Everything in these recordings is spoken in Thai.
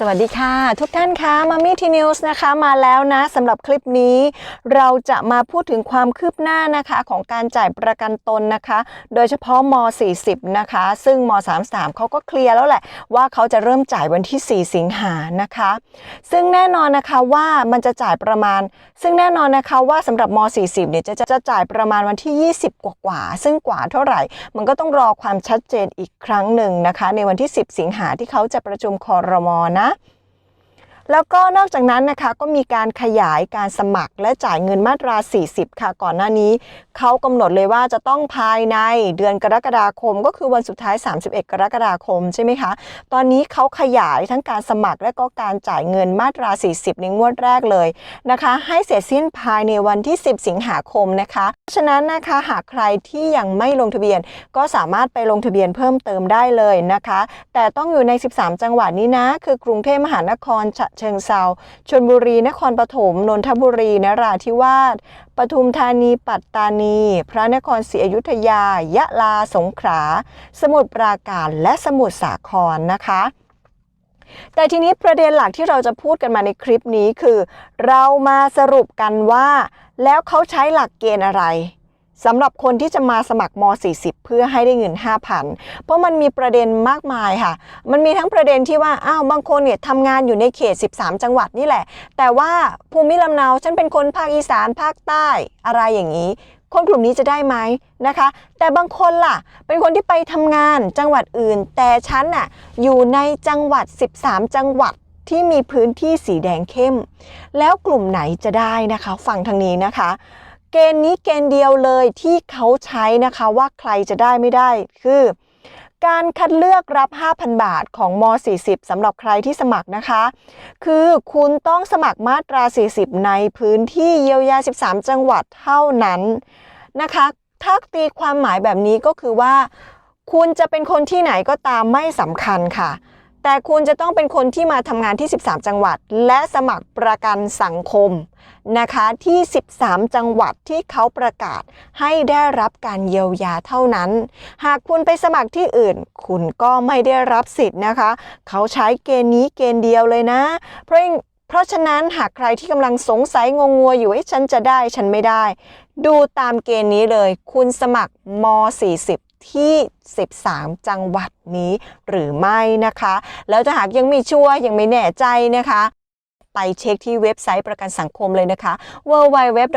สวัสดีค่ะ ทุกท่านคะมามี่ทีนิวส์นะคะมาแล้วนะสำหรับคลิปนี้ เราจะมาพูดถึงความคืบหน้านะคะของการจ่ายประกันตนนะคะ โดยเฉพาะม 40 นะคะ ซึ่งม 33เขาก็เคลียร์แล้วแหละ ว่าเขาจะเริ่มจ่ายวันที่ 4 สิงหานะคะ ซึ่งแน่นอนนะคะว่ามันจะจ่ายประมาณ ซึ่งแน่นอนนะคะว่าสำหรับม 40 เนี่ยจะจะจะจ่ายประมาณวันที่ 20 กว่ากว่าซึ่งกว่าเท่าไหร่ มันก็ต้องรอความชัดเจนอีกครั้งหนึ่งนะคะ ในวันที่ 10 สิงหาที่เขาจะประชุมคอรมอนะ 있습니다. แล้วก็นอกจากนั้นนะคะก็มีการขยายการสมัครและจ่ายเงินมาตรา 40 ค่ะ ก่อนหน้านี้เขากำหนดเลยว่าจะต้องภายในเดือนกรกฎาคม ก็คือวันสุดท้าย 31 กรกฎาคมใช่ไหมคะ ตอนนี้เขาขยายทั้งการสมัครและก็การจ่ายเงินมาตรา 40 ในงวดแรกเลยนะคะ ให้เสร็จสิ้นภายในวันที่ 10 สิงหาคมนะคะฉะนั้นนะคะหากใครที่ยังไม่ลงทะเบียน ก็สามารถไปลงทะเบียนเพิ่มเติมได้เลยนะคะ แต่ต้องอยู่ใน 13 จังหวัดนี้นะคือกรุงเทพมหานครฉะเชิงเซาชลบุรี นครปฐม นนทบุรี นราธิวาส ปทุมธานี ปัตตานี พระนครศรีอยุธยา ยะลา สงขลา สมุทรปราการ และสมุทรสาครนะคะแต่ทีนี้ประเด็นหลักที่เราจะพูดกันมาในคลิปนี้คือ เรามาสรุปกันว่า แล้วเขาใช้หลักเกณฑ์อะไร สำหรับคนที่จะมาสมัครม 40 เพื่อให้ได้เงิน 5,000 เพราะมันมีประเด็นมากมายค่ะ มันมีทั้งประเด็นที่ว่า อ้าว บางคนเนี่ยทำงานอยู่ในเขต 13 จังหวัดนี่แหละ แต่ว่าภูมิลำเนา ฉันเป็นคนภาคอีสาน ภาคใต้ อะไรอย่างนี้ คนกลุ่มนี้จะได้ไหมนะคะ แต่บางคนล่ะ เป็นคนที่ไปทำงานจังหวัดอื่น แต่ฉันน่ะ อยู่ในจังหวัด 13 จังหวัดที่มีพื้นที่สีแดงเข้ม แล้วกลุ่มไหนจะได้นะคะ ฟังทางนี้นะคะ เกณฑ์นี้เกณฑ์เดียวเลยที่เขาใช้นะคะว่าใครจะได้ไม่ได้คือ การคัดเลือกรับ 5,000 บาทของม 40 สำหรับใครที่สมัครนะคะ คือคุณต้องสมัครมาตรา 40 ในพื้นที่เยียวยา 13 จังหวัดเท่านั้นนะคะ ถ้าตีความหมายแบบนี้ก็คือว่า คุณจะเป็นคนที่ไหนก็ตามไม่สำคัญค่ะ แต่คุณจะต้องเป็นคนที่มาทำงานที่ 13 จังหวัด และสมัครประกันสังคมนะคะที่ 13 จังหวัดที่เขาประกาศให้ได้รับการเยียวยาเท่านั้น หากคุณไปสมัครที่อื่น คุณก็ไม่ได้รับสิทธิ์นะคะ เขาใช้เกณฑ์นี้เกณฑ์เดียวเลยนะ เพราะเพราะฉะนั้นหากใครที่กำลังสงสัยงงงัวอยู่ว่าฉันจะได้ฉันไม่ได้ ดูตามเกณฑ์นี้เลย คุณสมัครม 40 ที่ 13 จังหวัดนี้หรือไม่นะคะ แล้วถ้าหากยังไม่ชัวร์ยังไม่แน่ใจนะคะไปเช็คที่เว็บไซต์ประกันสังคมเลยนะคะ www.sso.go.th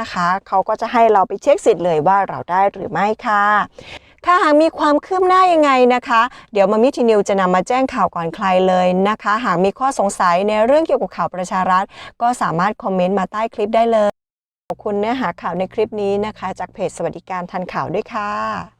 นะคะ เขาก็จะให้เราไปเช็คสิทธิ์เลยว่าเราได้หรือไม่ค่ะ ถ้าหากมีความคืบหน้ายังไงนะคะ เดี๋ยวมามิทีนิวจะนำมาแจ้งข่าวก่อนใครเลยนะคะ หากมีข้อสงสัยในเรื่องเกี่ยวกับข่าวประชารัฐ ก็สามารถคอมเมนต์มาใต้คลิปได้เลย ขอบคุณเนื้อหาข่าวในคลิปนี้นะคะ จากเพจสวัสดิการทันข่าวด้วยค่ะ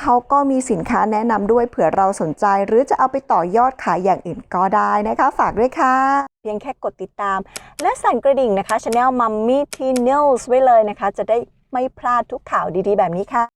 เขาก็มีสินค้าแนะนำด้วยเผื่อเราสนใจ หรือจะเอาไปต่อยอดขายอย่างอื่นก็ได้นะคะ ฝากด้วยค่ะ เพียงแค่กดติดตาม และสั่นกระดิ่งนะคะช anel Mummy Teen News ไว้เลยนะคะ จะได้ไม่พลาดทุกข่าวดีๆ แบบนี้ค่ะ